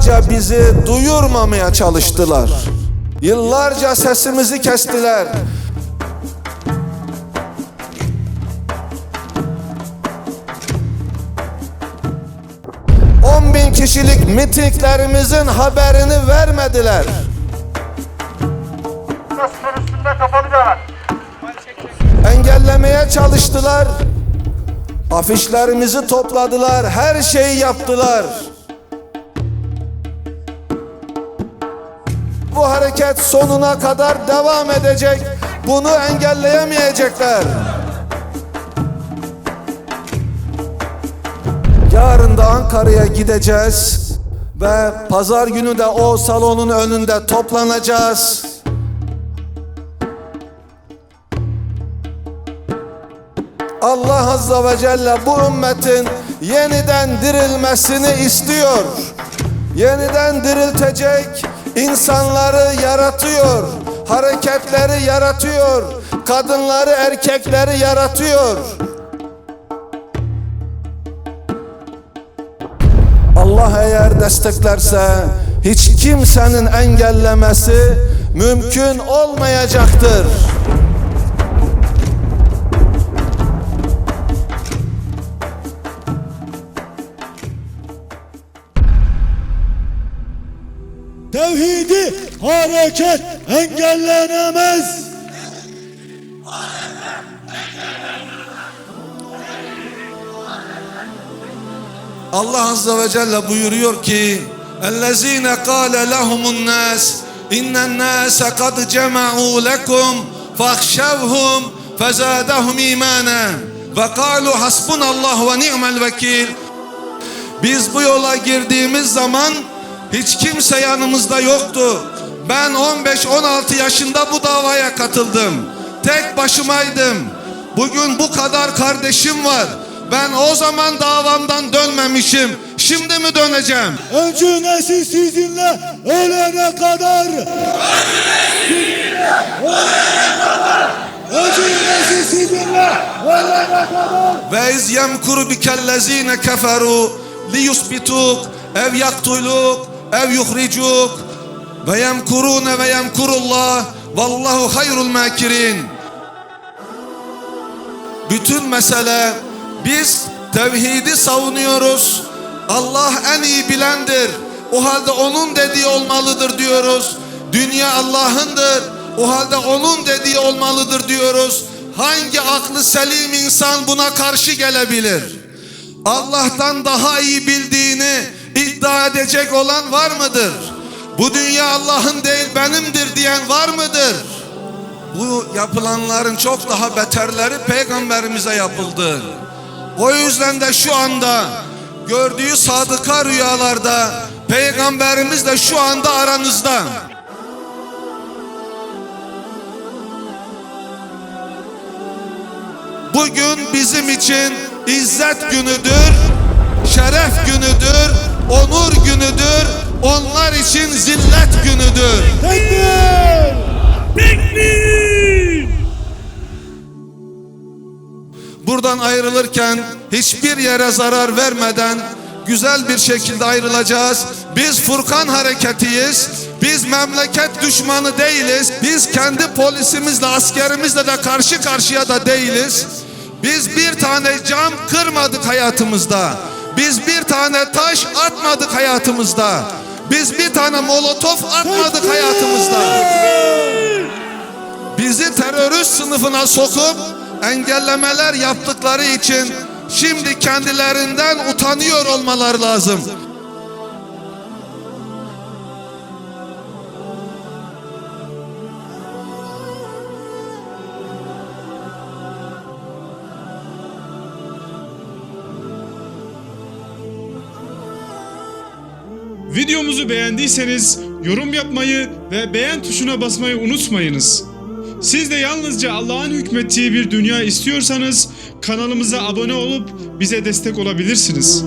Yıllarca bizi duyurmamaya çalıştılar. Yıllarca sesimizi kestiler. On bin kişilik mitinglerimizin haberini vermediler. Engellemeye çalıştılar. Afişlerimizi topladılar. Her şeyi yaptılar. Bu hareket sonuna kadar devam edecek. Bunu engelleyemeyecekler. Yarın da Ankara'ya gideceğiz ve pazar günü de o salonun önünde toplanacağız. Allah Azze ve Celle bu ümmetin yeniden dirilmesini istiyor. Yeniden diriltecek insanları yaratıyor. Hareketleri yaratıyor. Kadınları, erkekleri yaratıyor. Allah eğer desteklerse hiç kimsenin engellemesi mümkün olmayacaktır. Tevhidi hareket engellenemez. Allah Azze ve Celle buyuruyor ki اَلَّذ۪ينَ قَالَ لَهُمُ النَّاسِ اِنَّ النَّاسَ قَدْ جَمَعُوا لَكُمْ فَاخْشَوْهُمْ فَزَادَهُمْ اِيمَانًا وَقَالُوا حَسْبُنَ اللّٰهُ وَنِعْمَ الْوَكِيلِ Biz bu yola girdiğimiz zaman hiç kimse yanımızda yoktu. Ben 15-16 yaşında bu davaya katıldım. Tek başımaydım. Bugün bu kadar kardeşim var. Ben o zaman davamdan dönmemişim. Şimdi mi döneceğim? Öncü nesil sizinle ölene kadar. Öncü nesil sizinle ölene kadar. Ve iz yemkuru bikellezine keferu liyusbituk ev yaktuluk ev yuhricuk. Ve yemkurune ve yemkurullah. Vallahu hayrul makirin. Bütün mesele biz tevhidi savunuyoruz. Allah en iyi bilendir. O halde onun dediği olmalıdır diyoruz. Dünya Allah'ındır. O halde onun dediği olmalıdır diyoruz. Hangi aklı selim insan buna karşı gelebilir? Allah'tan daha iyi bildiğini iddia edecek olan var mıdır? Bu dünya Allah'ın değil benimdir diyen var mıdır? Bu yapılanların çok daha beterleri peygamberimize yapıldı. O yüzden de şu anda gördüğü sadıka rüyalarda peygamberimiz de şu anda aranızda. Bugün bizim için izzet günüdür, şeref günüdür, onur günüdür, onlar için zillet günüdür. Tekbir! Buradan ayrılırken hiçbir yere zarar vermeden güzel bir şekilde ayrılacağız. Biz Furkan hareketiyiz. Biz memleket düşmanı değiliz. Biz kendi polisimizle, askerimizle de karşı karşıya da değiliz. Biz bir tane cam kırmadık hayatımızda. Biz bir tane taş atmadık hayatımızda. Biz bir tane molotof atmadık hayatımızda. Bizi terörist sınıfına sokup engellemeler yaptıkları için şimdi kendilerinden utanıyor olmaları lazım. Videomuzu beğendiyseniz yorum yapmayı ve beğen tuşuna basmayı unutmayınız. Siz de yalnızca Allah'ın hükmettiği bir dünya istiyorsanız kanalımıza abone olup bize destek olabilirsiniz.